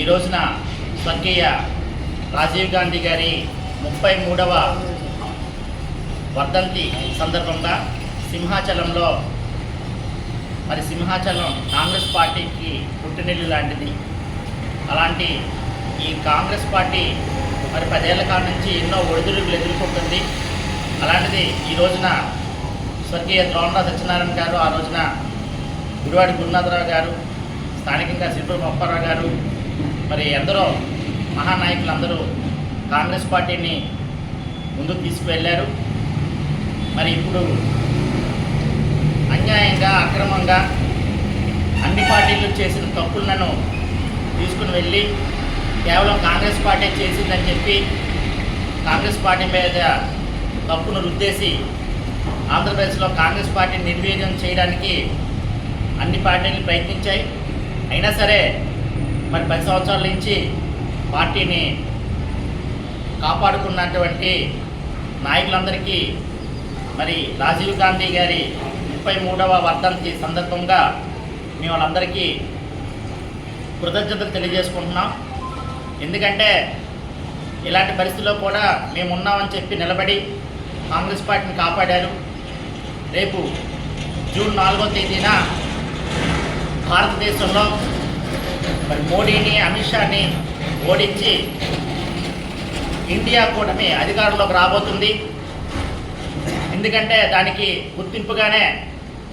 ఈ రోజున స్వర్గీయ రాజీవ్ గాంధీ గారి ముప్పై మూడవ వర్ధంతి సందర్భంగా సింహాచలంలో మరి సింహాచలం కాంగ్రెస్ పార్టీకి పుట్టినెల్లు లాంటిది. అలాంటి ఈ కాంగ్రెస్ పార్టీ మరి పదేళ్ళ కాడ నుంచి ఎన్నో ఒడిదుడుకులు ఎదుర్కొంటుంది. అలాంటిది ఈ రోజున స్వర్గీయ ద్రోణరావు సత్యనారాయణ గారు ఆ రోజున గుడివాడి గురునాథరావు గారు స్థానికంగా సిద్ధు మొప్పారావు గారు మరి ఎందరో మహానాయకులందరూ కాంగ్రెస్ పార్టీని ముందుకు తీసుకువెళ్ళారు. మరి ఇప్పుడు అన్యాయంగా అక్రమంగా అన్ని పార్టీలు చేసిన తప్పులను తీసుకుని వెళ్ళి కేవలం కాంగ్రెస్ పార్టీ చేసిందని చెప్పి కాంగ్రెస్ పార్టీ మీద తప్పును రుద్దేసి ఆంధ్రప్రదేశ్లో కాంగ్రెస్ పార్టీని నిర్వీర్యం చేయడానికి అన్ని పార్టీలు ప్రయత్నించాయి. అయినా సరే మరి పది సంవత్సరాల నుంచి పార్టీని కాపాడుకున్నటువంటి నాయకులందరికీ మరి రాజీవ్ గాంధీ గారి ముప్పై మూడవ వర్ధంతి సందర్భంగా మేము వాళ్ళందరికీ కృతజ్ఞతలు తెలియజేసుకుంటున్నాం. ఎందుకంటే ఇలాంటి పరిస్థితుల్లో కూడా మేము ఉన్నామని చెప్పి నిలబడి కాంగ్రెస్ పార్టీని కాపాడారు. రేపు జూన్ నాలుగో తేదీన భారతదేశంలో మరి మోడీని అమిత్ షాని ఓడించి ఇండియా కూటమి అధికారంలోకి రాబోతుంది. ఎందుకంటే దానికి గుర్తింపుగానే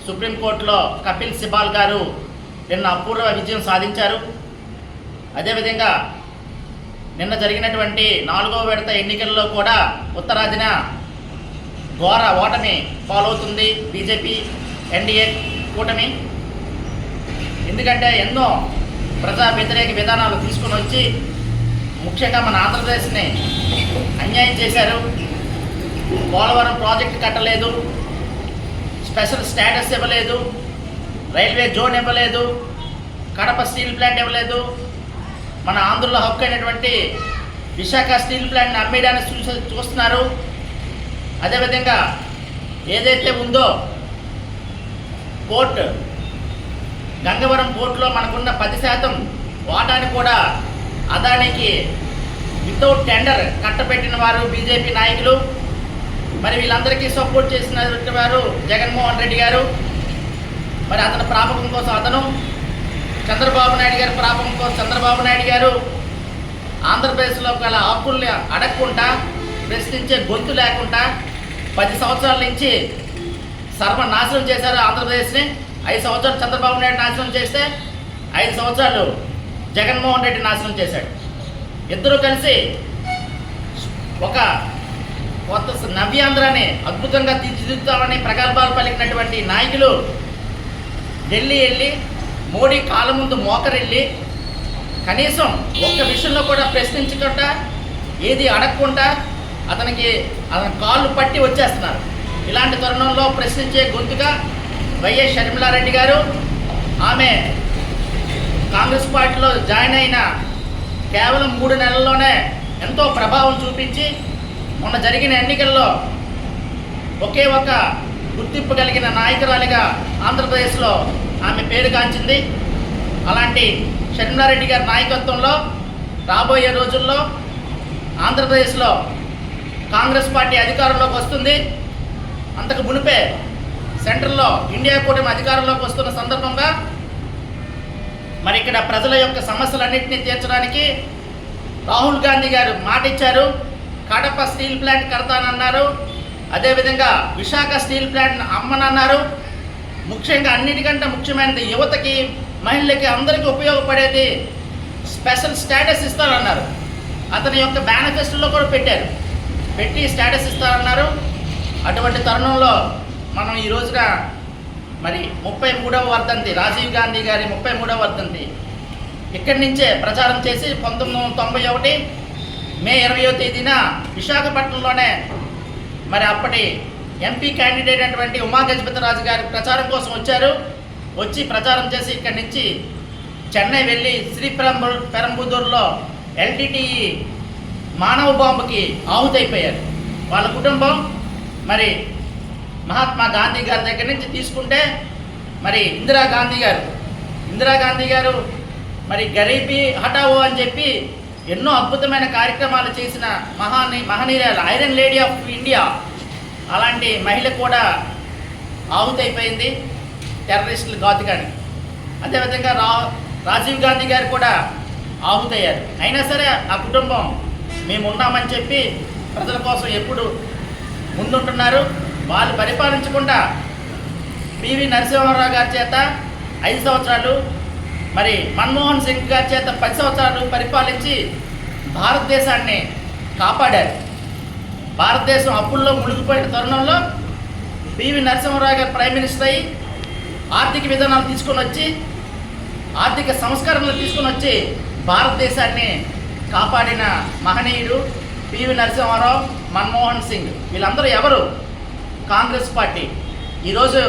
సుప్రీంకోర్టులో కపిల్ సిబాల్ గారు నిన్న అపూర్వ విజయం సాధించారు. అదేవిధంగా నిన్న జరిగినటువంటి నాలుగవ విడత ఎన్నికల్లో కూడా ఉత్తరాదిన ఘోర ఓటమి పాలవుతుంది బీజేపీ ఎన్డీఏ కూటమి. ఎందుకంటే ఎన్నో ప్రజా వ్యతిరేక విధానాలు తీసుకుని వచ్చి ముఖ్యంగా మన ఆంధ్రప్రదేశ్ని అన్యాయం చేశారు. పోలవరం ప్రాజెక్ట్ కట్టలేదు. స్పెషల్ స్టేటస్ ఇవ్వలేదు. రైల్వే జోన్ ఇవ్వలేదు. కడప స్టీల్ ప్లాంట్ ఇవ్వలేదు. మన ఆంధ్రలో హక్కు అయినటువంటి విశాఖ స్టీల్ ప్లాంట్ని అమ్మేయడానికి చూసే చూస్తున్నారు. అదేవిధంగా ఏదైతే ఉందో కోర్టు గంగవరం పోర్టులో మనకున్న పది శాతం వాటాని కూడా అదానికి వితౌట్ టెండర్ కట్టబెట్టిన వారు బీజేపీ నాయకులు. మరి వీళ్ళందరికీ సపోర్ట్ చేసిన వారు జగన్మోహన్ రెడ్డి గారు. మరి అతని ప్రాపకం కోసం అతను చంద్రబాబు నాయుడు గారి ప్రాపకం కోసం చంద్రబాబు నాయుడు గారు. ఆంధ్రప్రదేశ్లో గల హక్కుల్ని అడగకుండా ప్రశ్నించే గొంతు లేకుండా పది సంవత్సరాల నుంచి సర్వనాశనం చేశారు ఆంధ్రప్రదేశ్ని. ఐదు సంవత్సరాలు చంద్రబాబు నాయుడు నాశనం చేస్తే ఐదు సంవత్సరాలు జగన్మోహన్ రెడ్డి నాశనం చేశాడు. ఇద్దరు కలిసి ఒక కొత్త నవ్యాంధ్రాన్ని అద్భుతంగా తీర్చిదిద్దుతామని ప్రగల్భాలు పలికినటువంటి నాయకులు ఢిల్లీ వెళ్ళి మోడీ కాలం ముందు మోకరెళ్ళి కనీసం ఒక్క విషయంలో కూడా ప్రశ్నించకుండా ఏది అడగకుండా అతనికి అతని కాళ్ళు పట్టి వచ్చేస్తున్నారు. ఇలాంటి తరుణంలో ప్రశ్నించే గొంతుగా వైఎస్ షర్మిలారెడ్డి గారు ఆమె కాంగ్రెస్ పార్టీలో జాయిన్ అయిన కేవలం మూడు నెలల్లోనే ఎంతో ప్రభావం చూపించి మొన్న జరిగిన ఎన్నికల్లో ఒకే ఒక గుర్తింపు కలిగిన నాయకురాలిగా ఆంధ్రప్రదేశ్లో ఆమె పేరు కాంచింది. అలాంటి షర్మిలారెడ్డి గారి నాయకత్వంలో రాబోయే రోజుల్లో ఆంధ్రప్రదేశ్లో కాంగ్రెస్ పార్టీ అధికారంలోకి వస్తుంది. అంతకు మునిపే సెంట్రల్లో ఇండియా కూటమి అధికారంలోకి వస్తున్న సందర్భంగా మరి ఇక్కడ ప్రజల యొక్క సమస్యలన్నింటినీ తీర్చడానికి రాహుల్ గాంధీ గారు మాట ఇచ్చారు కడప స్టీల్ ప్లాంట్ కడతానన్నారు. అదేవిధంగా విశాఖ స్టీల్ ప్లాంట్ అమ్మనన్నారు. ముఖ్యంగా అన్నిటికంటే ముఖ్యమైనది యువతకి మహిళలకి అందరికీ ఉపయోగపడేది స్పెషల్ స్టేటస్ ఇస్తారన్నారు అతని యొక్క మేనిఫెస్టోలో కూడా పెట్టారు. పెట్టి స్టేటస్ ఇస్తారన్నారు అటువంటి తరుణంలో మనం ఈ రోజున మరి ముప్పై మూడవ వర్ధంతి రాజీవ్ గాంధీ గారి ముప్పై మూడవ వర్ధంతి. ఇక్కడి నుంచే ప్రచారం చేసి పంతొమ్మిది వందల తొంభై ఒకటి మే ఇరవయో తేదీన విశాఖపట్నంలోనే మరి అప్పటి ఎంపీ క్యాండిడేట్ అయినటువంటి ఉమా గజపతిరాజు గారి ప్రచారం కోసం వచ్చారు. వచ్చి ప్రచారం చేసి ఇక్కడి నుంచి చెన్నై వెళ్ళి శ్రీ పెరంబు పెరంబుదూరులో ఎల్టీటీఈ మానవ బాంబుకి ఆహుతైపోయారు. వాళ్ళ కుటుంబం మరి మహాత్మా గాంధీ గారి దగ్గర నుంచి తీసుకుంటే మరి ఇందిరా గాంధీ గారు ఇందిరా గాంధీ గారు మరి గరీబీ హఠావో అని చెప్పి ఎన్నో అద్భుతమైన కార్యక్రమాలు చేసిన మహాని మహనీయురాలు ఐరన్ లేడీ ఆఫ్ ఇండియా. అలాంటి మహిళ కూడా ఆహుతైపోయింది టెర్రరిస్టులు ఘాతుకానికి. అదేవిధంగా రా రాజీవ్ గాంధీ గారు కూడా ఆహుతయ్యారు. అయినా సరే ఆ కుటుంబం మేము ఉన్నామని చెప్పి ప్రజల కోసం ఎప్పుడు ముందుంటున్నారు. వాళ్ళు పరిపాలించకుండా పివి నరసింహారావు గారి చేత ఐదు సంవత్సరాలు మరి మన్మోహన్ సింగ్ గారి చేత పది సంవత్సరాలు పరిపాలించి భారతదేశాన్ని కాపాడారు. భారతదేశం అప్పుల్లో మునిగిపోయిన తరుణంలో పివి నరసింహారావు గారు ప్రైమ్ మినిస్టర్ అయ్యి ఆర్థిక విధానాలు తీసుకొని వచ్చి ఆర్థిక సంస్కరణలు తీసుకొని వచ్చి భారతదేశాన్ని కాపాడిన మహనీయుడు పివి నరసింహారావు మన్మోహన్ సింగ్. వీళ్ళందరూ ఎవరు? కాంగ్రెస్ పార్టీ. ఈరోజు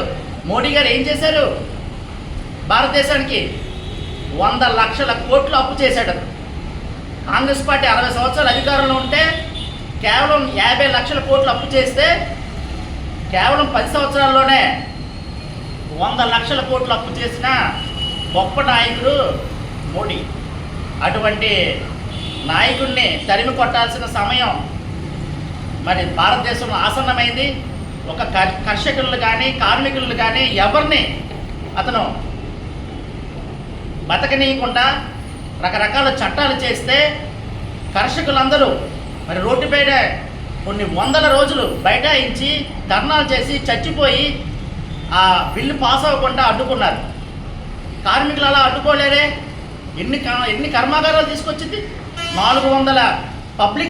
మోడీ గారు ఏం చేశారు? భారతదేశానికి వంద లక్షల కోట్లు అప్పు చేశాడు. కాంగ్రెస్ పార్టీ అరవై సంవత్సరాలు అధికారంలో ఉంటే కేవలం యాభై లక్షల కోట్లు అప్పు చేస్తే కేవలం పది సంవత్సరాల్లోనే వంద లక్షల కోట్లు అప్పు చేసిన గొప్ప నాయకుడు మోడీ. అటువంటి నాయకుడిని తరిమి కొట్టాల్సిన సమయం మరి భారతదేశంలో ఆసన్నమైంది. ఒక కర్షకులు కానీ కార్మికులు కానీ ఎవరిని అతను బతకనీయకుండా రకరకాల చట్టాలు చేస్తే కర్షకులందరూ మరి రోడ్డుపైన కొన్ని వందల రోజులు బైఠాయించి ధర్నాలు చేసి చచ్చిపోయి ఆ బిల్లు పాస్ అవ్వకుండా అడ్డుకున్నారు. కార్మికులు అలా అడ్డుకోలేరే? ఎన్ని క- ఎన్ని కర్మాగారాలు తీసుకొచ్చింది? నాలుగు వందల పబ్లిక్